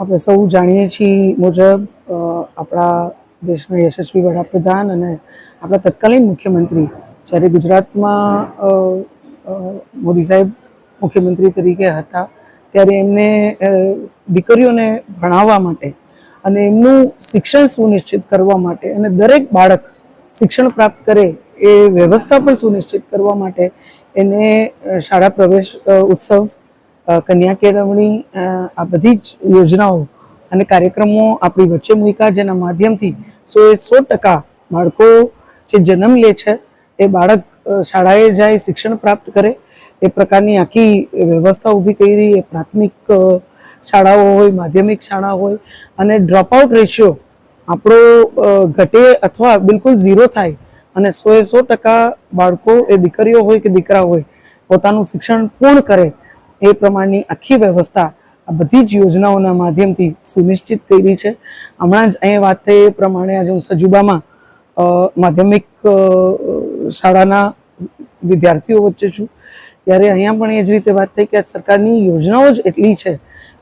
આપણે સૌ જાણીએ છીએ મુજબ આપણા દેશના યશસ્વી વડાપ્રધાન અને આપણા તત્કાલીન મુખ્યમંત્રી. જ્યારે ગુજરાતમાં મોદી સાહેબ મુખ્યમંત્રી તરીકે હતા, ત્યારે એમને દીકરીઓને ભણાવવા માટે અને એમનું શિક્ષણ સુનિશ્ચિત કરવા માટે અને દરેક બાળક શિક્ષણ પ્રાપ્ત કરે એ વ્યવસ્થા પણ સુનિશ્ચિત કરવા માટે એને શાળા પ્રવેશ ઉત્સવ કન્યા કેળવણી આ બધી જ યોજનાઓ અને કાર્યક્રમો આપણી વચ્ચે મૂક્યા જેના માધ્યમથી સો એ સો ટકા બાળકો જે જન્મ લે છે, એ બાળક શાળાએ જાય, શિક્ષણ પ્રાપ્ત કરે, એ પ્રકારની આખી વ્યવસ્થા ઊભી કરી, એ પ્રાથમિક શાળાઓ હોય, માધ્યમિક શાળા હોય અને ડ્રોપઆઉટ રેશિયો આપણો ઘટે અથવા બિલકુલ ઝીરો થાય અને સો એ સો ટકા બાળકો, એ દીકરીઓ હોય કે દીકરા હોય, પોતાનું શિક્ષણ પૂર્ણ કરે એ પ્રમાણની આખી વ્યવસ્થા આ બધી જ યોજનાઓના માધ્યમથી સુનિશ્ચિત કરી છે. હમણાં જ અહીંયા વાત થઈ એ પ્રમાણે આજે હું સજુબામાં માધ્યમિક શાળાના વિદ્યાર્થીઓ વચ્ચે છું. ત્યારે અહીંયા પણ એ જ રીતે વાત થઈ કે સરકારની યોજનાઓ જ એટલી છે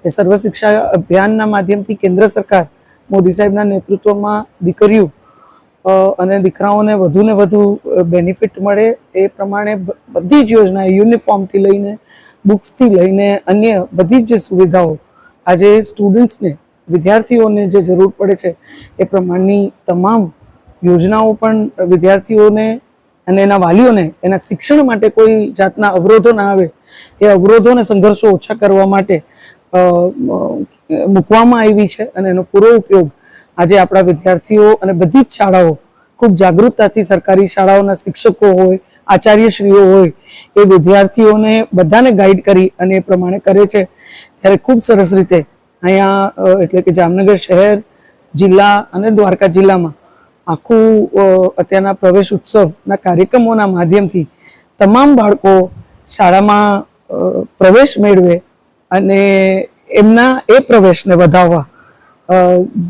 કે સર્વ શિક્ષા અભિયાનના માધ્યમથી કેન્દ્ર સરકાર મોદી સાહેબના નેતૃત્વમાં દીકરીઓ અને દીકરાઓને વધુને વધુ બેનિફિટ મળે એ પ્રમાણે બધી જ યોજના યુનિફોર્મથી લઈને બુક્સથી લઈને અન્ય બધી જ સુવિધાઓ આજે સ્ટુડન્ટ્સને, વિદ્યાર્થીઓને જે જરૂર પડે છે, એ પ્રમાણની તમામ યોજનાઓ પણ વિદ્યાર્થીઓને અને એના વાલીઓને, એના શિક્ષણ માટે કોઈ જાતના અવરોધો ના આવે, એ અવરોધો અને સંઘર્ષો ઓછા કરવા માટે મૂકવામાં આવી છે અને એનો પૂરો ઉપયોગ આજે આપણા વિદ્યાર્થીઓ અને બધી જ શાળાઓ ખૂબ જાગૃતતાથી સરકારી શાળાઓના શિક્ષકો હોય આચાર્યશ્રીઓ હોય એ વિદ્યાર્થીઓને બધાને ગાઈડ કરી અને એ પ્રમાણે કરે છે. ત્યારે ખૂબ સરસ રીતે અહીંયા એટલે કે જામનગર શહેર, જિલ્લા અને દ્વારકા જિલ્લામાં આખું અત્યારના પ્રવેશ ઉત્સવના કાર્યક્રમોના માધ્યમથી તમામ બાળકો શાળામાં પ્રવેશ મેળવે અને એમના એ પ્રવેશને વધાવવા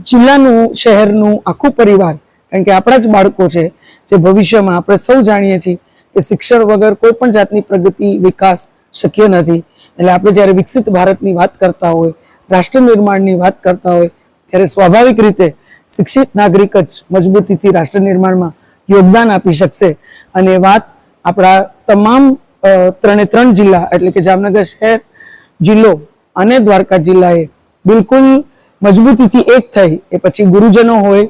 જિલ્લાનું, શહેરનું આખું પરિવાર, કારણ કે આપણા જ બાળકો છે જે ભવિષ્યમાં આપણે સૌ જાણીએ છીએ કે શિક્ષણ વગર કોઈ પણ જાતની પ્રગતિ, વિકાસ શક્ય નથી. એટલે આપણે જ્યારે વિકસિત ભારતની વાત કરતા હોય, રાષ્ટ્ર નિર્માણની વાત કરતા હોય, ત્યારે સ્વાભાવિક રીતે શિક્ષિત નાગરિક જ મજબૂતીથી રાષ્ટ્ર નિર્માણમાં યોગદાન આપી શકશે. અને વાત આપણા તમામ ત્રણે ત્રણ જિલ્લા એટલે કે જામનગર શહેર જિલ્લો અને દ્વારકા જિલ્લાએ બિલકુલ મજબૂતીથી એક થઈ. એ પછી ગુરુજનો હોય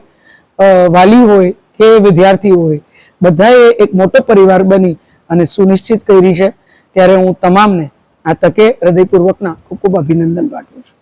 વાલી હોય કે વિદ્યાર્થી હોય બધાએ એક મોટો પરિવાર બની અને સુનિશ્ચિત કરી છે. ત્યારે હું તમામને આ તકે હૃદયપૂર્વકના ખૂબ ખૂબ અભિનંદન પાઠવું છું.